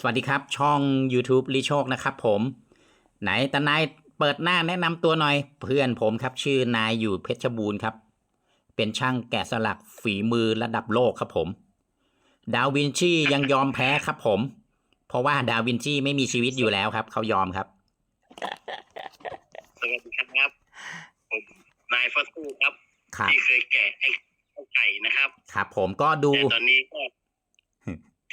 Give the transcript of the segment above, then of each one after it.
สวัสดีครับ ช่อง YouTube ลิโชคนะครับผม ไหนตานายเปิดหน้าแนะนำตัวหน่อย เพื่อนผมครับ ชื่อนายอยู่เพชรบูรณ์ครับ เป็นช่างแกะสลักฝีมือระดับโลกครับผม ดาวินชียังยอมแพ้ครับผม เพราะว่าดาวินชีไม่มีชีวิตอยู่แล้วครับ เขายอมครับสวัสดีครับผมนายฟอสซูครับ ครับที่เคยแกะไอ้ข้าวไก่นะครับ ครับผมก็ดูแต่ตอนนี้ก็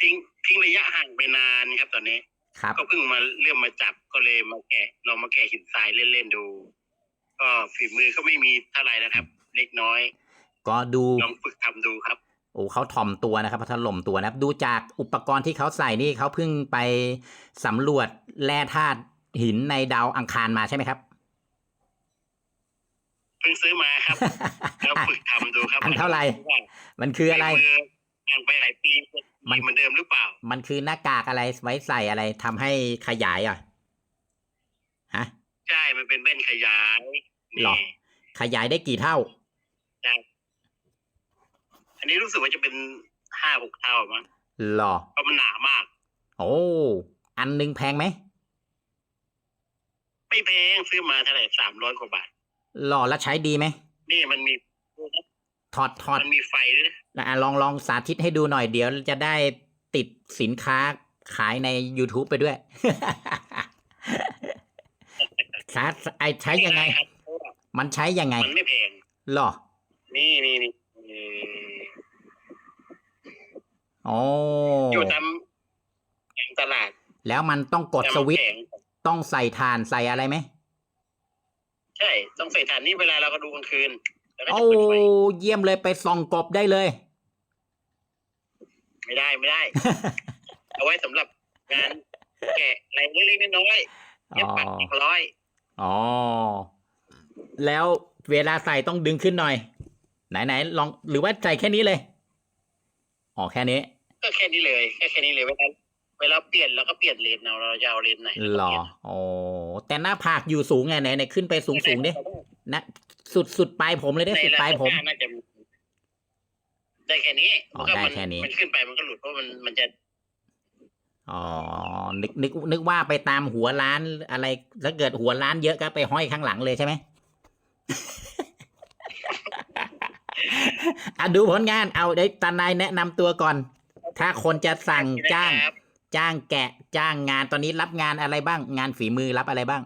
ทิ้ง ทิ้งระยะห่างไปนานครับตอนนี้ ครับ ก็เพิ่งมาเริ่มมาจับก็เลยมาแกะลองมาแกะหินทรายเล่นๆดู ก็ฝีมือก็ไม่มีเท่าไหร่นะครับ เล็กน้อย ก็ดูลองฝึกทำดูครับ โอ้เขาถ่อมตัวนะครับถล่มตัวนะครับ ดูจากอุปกรณ์ที่เขาใส่นี่เขาเพิ่งไปสำรวจแร่ธาตุหินในดาวอังคารมาใช่ไหมครับ เพิ่งซื้อมาครับ แล้วฝึกทำดูครับอันเท่าไหร่ว่ามันคืออะไร ฝีมื ห่างไปหลายปีมัมันนเหมือนเดิมหรือเปล่า มันคือหน้ากากอะไรไว้ใส่อะไรทำให้ขยายอะฮะใช่มันเป็นแว่นขยายหรอนี่ขยายได้กี่เท่าอันนี้รู้สึกว่าจะเป็นห้าหกเท่ามั้งหรอเพราะมันหนามาก โอ้อันหนึงแพงไหมไม่แพงซื้อมาเท่าไหร่สามร้อยกว่าบาทหรอแล้วใช้ดีไหมนี่มันมี ถอดถอดมันมีไฟด้วยนะอะลองลองสาธิตให้ดูหน่อยเดี๋ยวจะได้ติดสินค้าขายใน YouTube ไปด้วยสาไอใช้ยังไง ครับเพราะว่ามันใช้ยังไงมันไม่แพง หรอนี่นี่นี่เอ่อโอ้อยู่ตามแผงตลาดแล้วมันต้องกดแต่สมันวิตช์แพงต้องใส่ถ่านใส่อะไรไหม ใช่ ต้องใส่ถ่านนี่เวลาเราก็ดูกลางคืน แล้วก็โอ้จะเปิดไฟเยี่ยมเลยไปส่องกบได้เลย ไม่ได้ไม่ได้ เอาไว้สำหรับงานแกะอะไรเล็กๆน้อยๆเย็บปักอีกร้อยอ๋อ แล้วเวลาใส่ต้องดึงขึ้นหน่อย ไหนไหนลองหรือว่าใส่แค่นี้เลย อ๋อแค่นี้ ก็แค่นี้เลยแค่แค่นี้เลยเวลาเวลาเปลี่ยนเราก็เปลี่ยนเลนเอาเราจะเอาเลนไหนหรอโอ้แต่หน้าผากอยู่สูงไงไหนไหนขึ้นไปสูงสูงดินะ สุดสุดปลายผมเลยได้ในสุดราปลายผมคาน่าจะมีได้แค่นี้อ๋อมัก็ได้มัแค่นี้ มันขึ้นไปมันก็หลุดเพราะมันมันจะอ๋อนึกนึกนึกว่าไปตามหัวร้านอะไรถ้าเกิดหัวร้านเยอะก็ไปห้อยข้างหลังเลยใช่ไหม อะดูผลงานเอาได้ตานายแนะนำตัวก่อน ถ้าคนจะสั่งจ้างครับจ้างแกะจ้างงานตอนนี้รับงานอะไรบ้าง งานฝีมือรับอะไรบ้าง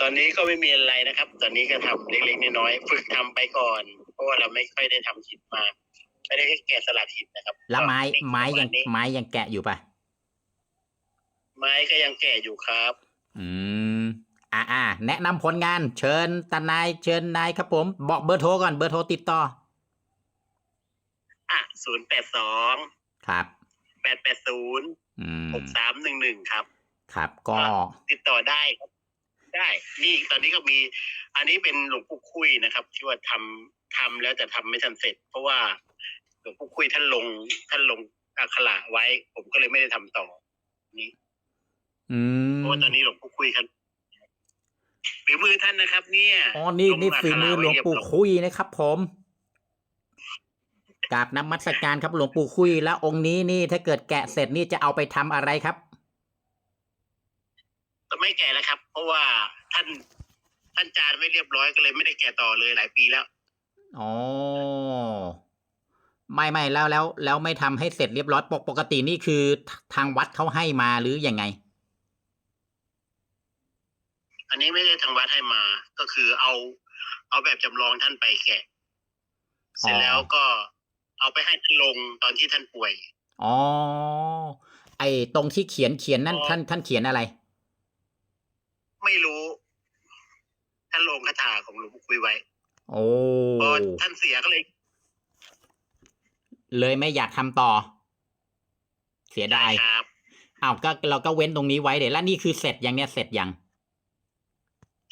ตอนนี้ก็ไม่มีอะไรนะครับ ตอนนี้ก็ทำเล็กๆน้อยๆฝึกทำไปก่อน เพราะว่าเราไม่ค่อยได้ทำหินมาไม่ได้แกะสลักหินนะครับ แล้วไม้ก็ไม้ยังประาณนี้ไม้ยังแกะอยู่ปะไม้ก็ยังแกะอยู่ครับ อืมอ่าอ่าแนะนำผลงาน เชิญตานายเชิญนายครับผม บอกเบอร์โทรก่อนเบอร์โทรติดต่อ อะศูนย์แปดสองครับแปดแปดศูนย์อืมหกสามหนึ่งหนึ่งครับ ครับ ก็ติดต่อได้ครับ ได้นี่ตอนนี้ก็มี อันนี้เป็นหลวงปู่คุยนะครับ ที่ว่าทำทำแล้วแต่ทำไม่ทันเสร็จ เพราะว่าหลวงปู่คุยท่านลงท่านลงอักขระไว้ ผมก็เลยไม่ได้ทำต่อนี้อืมเพราะว่าตอนนี้หลวงปู่คุยท่านฝีมือท่านนะครับ เนี่ยอ๋อนี่นี่ลงอักขระฝีมือหลวงปู่ไเรียบร้อยคุยนะครับ ผมกราบน้ำมัสการครับหลวงปู่คุยแล้วองค์นี้นี่ถ้าเกิดแกะเสร็จนี่จะเอาไปทำอะไรครับแต่ ไม่แก่แล้วครับ เพราะว่าท่านท่านจานไม่เรียบร้อยก็เลยไม่ได้แก่ต่อเลยหลายปีแล้ว อ๋อ ไม่ไม่แล้วแล้ว แล้วไม่ทำให้เสร็จเรียบร้อยปกปกตินี่คือทางวัดเขาให้มาหรือยังไง อันนี้ไม่ได้ทางวัดให้มา ก็คือเอา เอาแบบจำลองท่านไปแกะ เสร็จแล้วก็เอาไปให้ท่านลงตอนที่ท่านป่วย อ๋อ ไอตรงที่เขียนเขียนนั่นอ๋อ ท่านท่านเขียนอะไร ไม่รู้ท่านลงคาถาของหลวงปู่คุยไว้ โอ้พอท่านเสียก็เลย เลยไม่อยากทำต่อ เสียดายครับอ้าวก็เราก็เว้นตรงนี้ไว้เดี๋ยวแล้วนี่คือเสร็จยังเนี่ยเสร็จยัง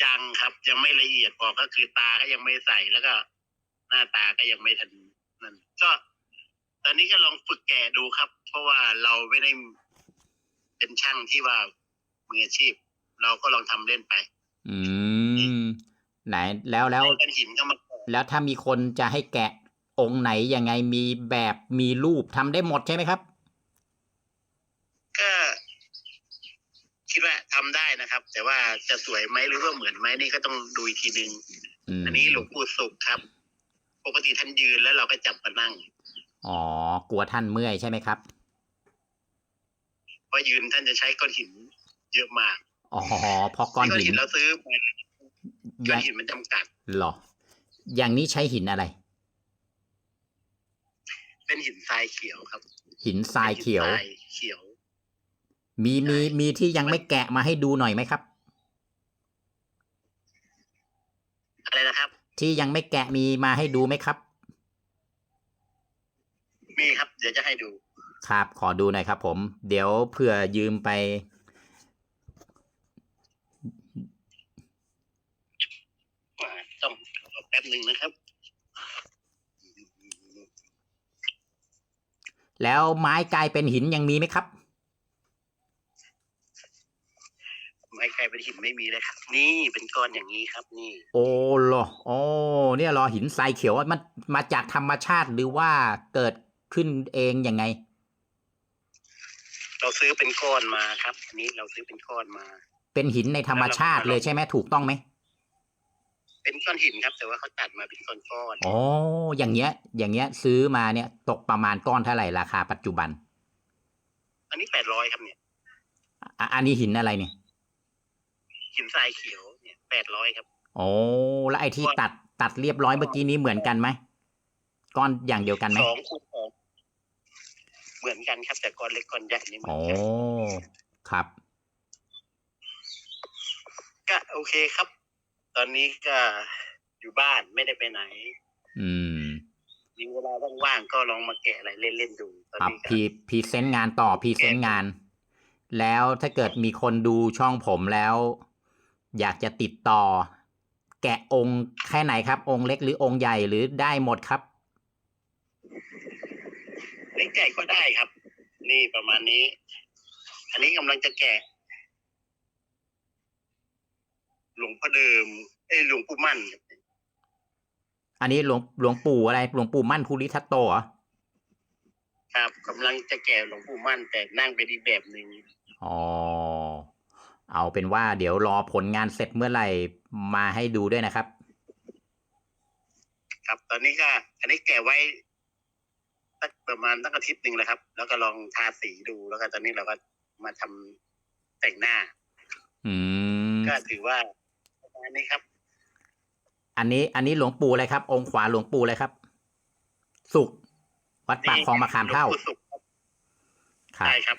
ยังครับ ยังไม่ละเอียดพอก็คือตาก็ยังไม่ใส่แล้วก็ หน้าตาก็ยังไม่ทันนั่นก็ตอนนี้ก็ลองฝึกแกะดูครับ เพราะว่าเราไม่ได้เป็นช่างที่ว่ามืออาชีพ เราก็ลองทำเล่นไป อืม ไหนแล้วแล้วแล้วถ้ามีคนจะให้แกะองค์ไหนยังไงมีแบบมีรูปทำได้หมดใช่ไหมครับ ก็คิดว่าทำได้นะครับ แต่ว่าจะสวยไหมหรือว่าเหมือนไหมนี่ก็ต้องดูอีกทีหนึ่งอันนี้หลวงปู่สุขครับ ปกติท่านยืนแล้วเราก็จับมานั่ง อ๋อกลัวท่านเมื่อยใช่ไหมครับเพราะยืนท่านจะใช้ก้อนหินเยอะมาก อ๋อเพราะก้อนก้อนหิหินนเราซื้อมาก้ออย่างนหินมันจำกัดหรอ อย่างนี้ใช้หินอะไร เป็นหินทรายเขียวครับ หินทรายเขียวป็นหินทรายเขียว มีมีใช่มีที่ยังไม่แกะมาให้ดูหน่อยไหมครับ อะไรนะครับ ที่ยังไม่แกะมีมาให้ดูไหมครับ มีครับ เดี๋ยวจะให้ดู ครับ ขอดูหน่อยครับ ผม เดี๋ยวเผื่อยืมไป อ่าต้องรอแป๊บ หนึ่งนะครับ แล้วไม้กลายเป็นหินยังมีไหมครับ ไม้ไกลเป็นหินไม่มีเลยครับ นี่เป็นก้อนอย่างนี้ครับ นี่ โอ้เหรอโอ้เนี่ยเหรอหินทรายเขียวอะมันมาจากธรรมชาติหรือว่าเกิดขึ้นเองยังไง เราซื้อเป็นก้อนมาครับ อันนี้เราซื้อเป็นก้อนมา เป็นหินในธรรมชาติเลยใช่ไหมถูกต้องไหม เป็นก้อนหินครับ แต่ว่าเขาตัดมาเป็นก้อนก้อนๆอ๋ออย่างเงี้ย อย่างเงี้ย ซื้อมาเนี่ย ตกประมาณก้อนเท่าไหร่ราคาปัจจุบัน อันนี้แปดร้อยครับเนี่ยอะอันนี้หินอะไรเนี่ย หินทรายเขียวเนี่ยแปดร้อยครับโอ้แล้วไอ้ที่ตัดตัดเรียบร้อยเมื่อกี้นี้เหมือนกันไหมก้อนอย่างเดียวกันไหมสองคูณสองเหมือนกันครับ แต่ก้อนเล็กก้อนใหญ่นี่เหมือโอ้นกันครับ ก็โอเคครับ ตอนนี้ก็อยู่บ้านไม่ได้ไปไหน อืมมีเวลาว่างๆก็ลองมาแกะอะไรเล่นๆดูตอนครับนี้ก็พีพีเซนต์งานต่อพีเซนต์งาน แล้วถ้าเกิดมีคนดูช่องผมแล้ว อยากจะติดต่อ แกะองค์แค่ไหนครับ องค์เล็กหรือองค์ใหญ่หรือได้หมดครับ เล็กใหญ่ก็ได้ครับ นี่ประมาณนี้ อันนี้กำลังจะแกะ หลวงพ่อเดิมเอ้ยหลวงปู่มั่น อันนี้หลวงหลวงปู่อะไรหลวงปู่มั่นภูริทัตโตเหรอครับกำลังจะแกะหลวงปู่มั่นแต่นั่งเป็นอีกแบบหนึ่งอ๋อเอาเป็นว่าเดี๋ยวรอผลงานเสร็จเมื่อไหร่มาให้ดูด้วยนะครับ ครับตอนนี้ก็ อันนี้แกะไว้สักประมาณตั้งอาทิตย์หนึ่งแล้วครับ แล้วก็ลองทาสีดูแล้วก็ตอนนี้เราก็มาทำแต่งหน้า อืมก็ถือว่า ประมาณนี้ครับ อันนี้อันนี้หลวงปู่อะไรครับ องค์ขวาหลวงปู่อะไรครับ สุขวัดปากคลองมะขามเท่าหลวงปู่สุขครับครับใช่ครับ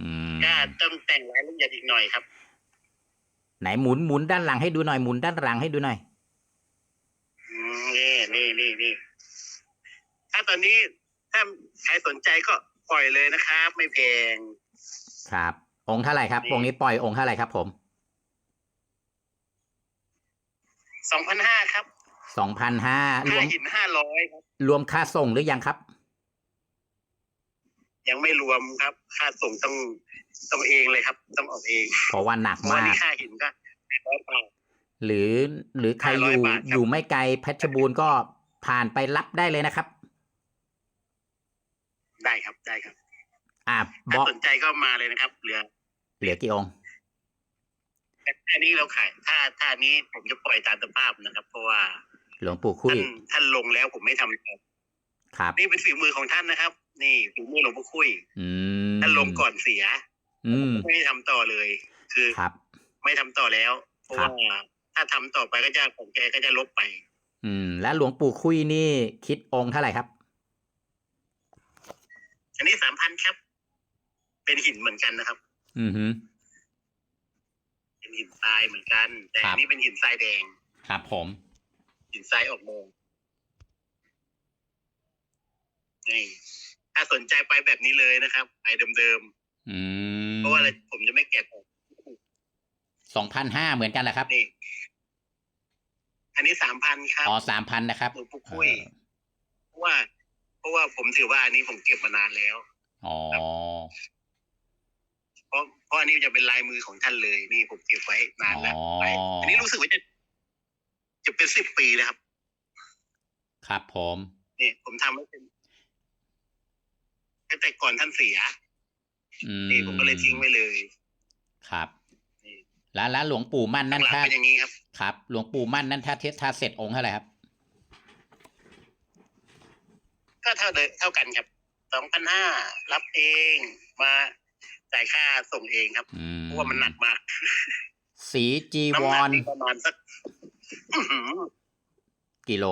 อืมก็ต้องแต่งรายละเอียดอีกหน่อยครับ ไหนหมุนหมุนด้านหลังให้ดูหน่อยหมุนด้านหลังให้ดูหน่อยอืมนี่นี่นี่นี่ถ้าตอนนี้ถ้าใครสนใจก็ปล่อยเลยนะครับ ไม่แพงครับ องค์เท่าไหร่ครับนี่องค์นี้ปล่อยองค์เท่าไหร่ครับผม สองพันห้าครับสองพันห้ารค่าวมหินห้าร้อยครับ รวมค่าส่งหรือยังครับ ยังไม่รวมครับ ค่าส่งต้องต้องเองเลยครับ ต้องออกเองเพราะว่าหนักเพราะว่ามานี่ก ค่าหินก็ร้อยบาท หรือหรือใครอยู่500บาทครับ อยู่ไม่ไกลเพชรบูรณ์ก็ผ่านไปรับได้เลยนะครับ ได้ครับได้ครับ อ่าบถ้าอกสนใจก็มาเลยนะครับ เหลือเหลือกี่องค์ อันนี้เราขายถ้าถ้าอันนี้ผมจะปล่อยตามสภาพนะครับ เพราะว่าหลวงปู่คุยท่านท่านลงแล้วผมไม่ทำต่อครับ นี่เป็นฝีมือของท่านนะครับ นี่ฝีมือหลวงพ่อคุยอืมท่านลงก่อนเสีย อืมไม่ได้ทำต่อเลย คือครับ ไม่ทำต่อแล้วเพราะครับว่าถ้าทำต่อไปก็จะของแกก็จะลบไป อืม แล้วหลวงปู่คุยนี่คิดองค์เท่าไหร่ครับ อันนี้สามพันครับ เป็นหินเหมือนกันนะครับ อือฮึ เป็นหินทรายเหมือนกัน แต่ครับอันนี้เป็นหินทรายแดง ครับผม หินทรายออกแดงนี่ถ้าสนใจไปแบบนี้เลยนะครับไปเดิมอืมๆเพราะว่าอะไรผมจะไม่แกะออกสองพันห้าเหมือนกันแหละครับนี่อันนี้สามพันครับอ๋อสามพันนะครับหลวงปู่คุยเพราะว่า เพราะว่าผมถือว่าอันนี้ผมเก็บมานานแล้วอ๋อ เพราะเพราะอันนี้จะเป็นลายมือของท่านเลยนี่ผมเก็บไว้นานแล้วอ๋อไว้อันนี้รู้สึกว่าจะจะเป็นสิบปีแล้วครับ ครับผมนี่ผมทำไว้เป็นตั้งแต่ก่อนท่านเสียอืมนี่ผมก็เลยทิ้งไว้เลย ครับนี่แล้วแล้วหลวงปู่มั่นนั่นหลักถ้าเป็นอย่างนี้ครับ ครับ หลวงปู่มั่นนั่นถ้าเทสถ้าเสร็จองค์เท่าไหร่ครับ ก็เท่าเดิมเท่ากันครับสองพันห้ารับเองมา จ่ายค่าส่งเองครับอืมเพราะว่ามันหนักมาก สีจีวน้ำหนักรนี่ประมาณสักอื้อหือกิโล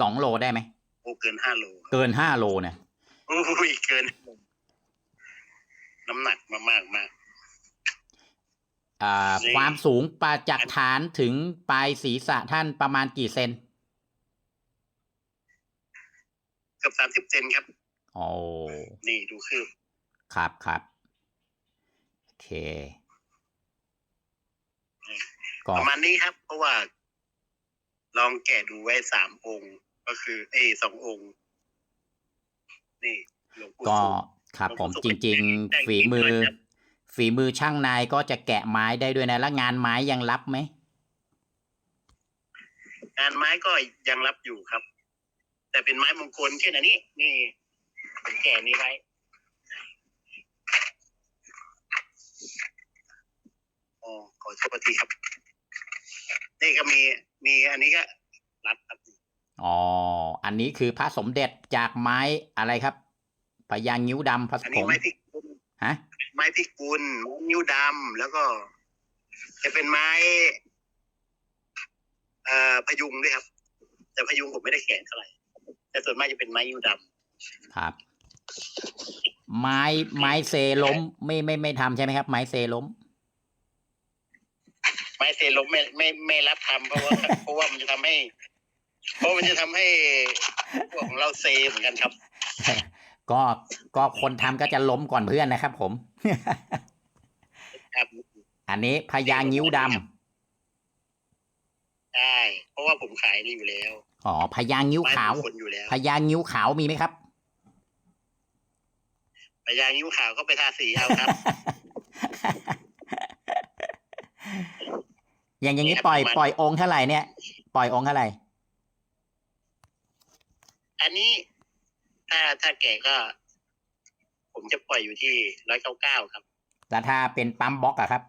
สองโลได้ไหมโอ้เกินห้าโล เกินห้าโลเนี่ยอุ้ยเกิน น้ำหนักมามากมากอ่าจริงความสูงปาจากฐานถึงปลายศีรษะท่านประมาณกี่เซน เกือบสามสิบเซนครับ โอ้นี่ดูคืบครับครับโอเคก็ประมาณนี้ครับ เพราะว่า ลองแกะดูไว้สามองค์ ก็คือเอ้ยสององค์ นี่หลวงปู่ก็สุขครับ ผมผมจสุขริงแต่งๆ ฝีมือนิดหน่อยครับฝีมือช่างนายก็จะแกะไม้ได้ด้วยนะ แล้วงานไม้ยังรับไหมงานไม้ก็ยังรับอยู่ครับ แต่เป็นไม้มงคลเช่นอันนี้ นี่ ผมแก่นี้ไว้อ๋อขอโทษทีครับ นี่ก็มีมีอันนี้ก็รับครับอ๋อ อันนี้คือพระสมเด็จจากไม้อะไรครับพญางิ้วดำพระอันผนี้งไม้พิกุลฮะ ไม้พิกุลไม้นิ้วดำแล้วก็ จะเป็นไม้เอ่อพยุงด้วยครับ แต่พยุงผมไม่ได้แขนเท่าไหร่แต่ส่วนมากจะเป็นไม้นิ้วดำ ครับ ไม้ไม้เซล้ม ไม่ไม่ไม่ทำใช่ไหมครับ ไม้เซล้ม ไม้เซลมไม่ไม่ไม่รับทำเพราะว่าเพราะว่ามันจะทำให้ เพราะมันจะทำให้พวกของเราเซเหมือนกันครับ ก็ก็คนทำก็จะล้มก่อนเพื่อนนะครับ ผม ครับอันนี้พญางิ้วดใช่เพราะว่าผมขายนี่อยู่แล้วำอ๋อพญางิ้วไม้ขาวมงคลอยู่แล้วพญางิ้วขาวมีไหมครับ พยานิ้วขาวก็ไปทาสีเอาครับ อย่างอย่างนี้นี่ครับปล่อยประมาณปล่อยองค์เท่าไหร่เนี่ย ปล่อยองค์เท่าไหร่ อันนี้ถ้าถ้าแก่ก็ ผมจะปล่อยอยู่ที่ร้อยเก้าเก้าครับแล้วถ้าเป็นปั๊มบล็อกอะครับ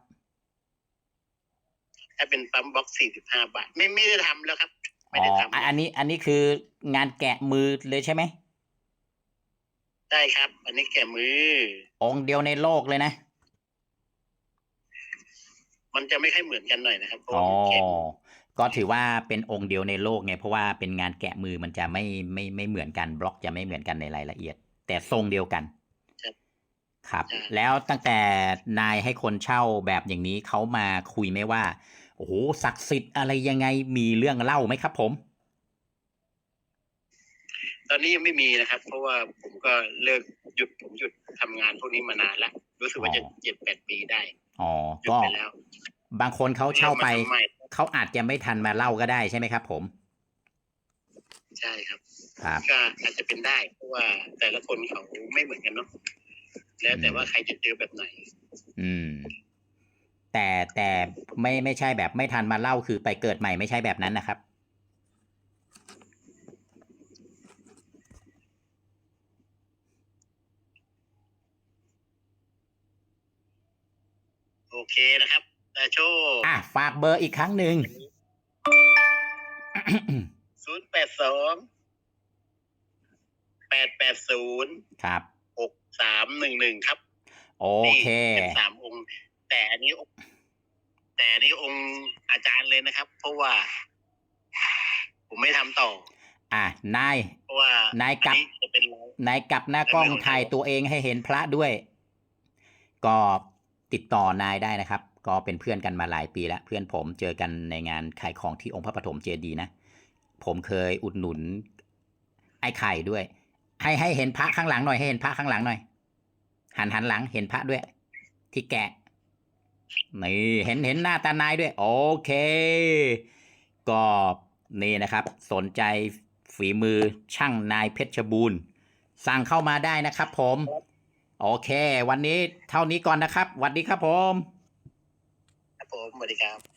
ถ้าเป็นปั๊มบ็อกสี่สิบห้าบาท ไม่ไม่ได้ทำแล้วครับ ไม่อ๋อได้ทอันอันนี้ อันนี้คืองานแกะมือเลยใช่ไหมำ ได้ครับ อันนี้แก่มือ องค์เดียวในโลกเลยนะ มันจะไม่ค่อยเหมือนกันหน่อยนะครับเพราะอ๋ว่าอ มันแก่มือก็ถือว่าเป็นองค์เดียวในโลกไง เพราะว่าเป็นงานแกะมือมันจะไม่ไม่ไม่เหมือนกันบล็อกจะไม่เหมือนกันในรายละเอียด แต่ทรงเดียวกัน ครับ แล้วตั้งแต่นายให้คนเช่าแบบอย่างนี้เขามาคุยไหมว่า โอ้โหศักดิ์สิทธิ์อะไรยังไงมีเรื่องเล่าไหมครับผม ตอนนี้ยังไม่มีนะครับ เพราะว่าผมก็เลิกหยุดผมหยุดทำงานพวกนี้มานานแล้ว รู้สึกว่าจะอ๋อเจ็ดแปดปีได้อ๋อหยุดก็ไปแล้ว บางคนเขาเช่าไปริ่มมทำใหม่เขาอาจจะไม่ทันมาเล่าก็ได้ใช่ไหมครับ ผม ใช่ครับครับก็อาจจะเป็นได้เพราะว่าแต่ละคนเขาไม่เหมือนกันเนาะแล้วแต่ว่าใครจะเจอแบบไหน อืม แต่แต่ไม่ไม่ใช่แบบไม่ทันมาเล่าคือไปเกิดใหม่ไม่ใช่แบบนั้นนะครับ เคนะครับแต่โชคอะฝากเบอร์อีกครั้งหนึ่งศูนย์แปดสองแปดแปดศูนย์ครับหกสามหนึ่งหนึ่งครับ โอเคนี่เป็นสามองค์ แต่อันนี้องค์แต่อันนี้องค์อาจารย์เลยนะครับ เพราะว่า ผมไม่ทำต่อ อะนายเพราะว่านายกลับอันนี้จะเป็นเรานายกลับหน้ากล้องไม่ต้องถ่ายตัวเองให้เห็นพระด้วยก็ ติดต่อนายได้นะครับ ก็เป็นเพื่อนกันมาหลายปีแล้ว เพื่อนผมเจอกันในงานขายของที่องค์พระปฐมเจดีนะ ผมเคยอุดหนุน ไอ้ไข่ด้วย ให้ให้เห็นพระข้างหลังหน่อยให้เห็นพระข้างหลังหน่อย หันหันหลังเห็นพระด้วย ที่แกะนี่เห็นเห็นหน้าตานายด้วย โอเค ก็นี่นะครับ สนใจฝีมือช่างนายเพชรบูรณ์ สั่งเข้ามาได้นะครับผม โอเค วันนี้เท่านี้ก่อนนะครับสวัสดีครับผม ครับผมสวัสดีครับ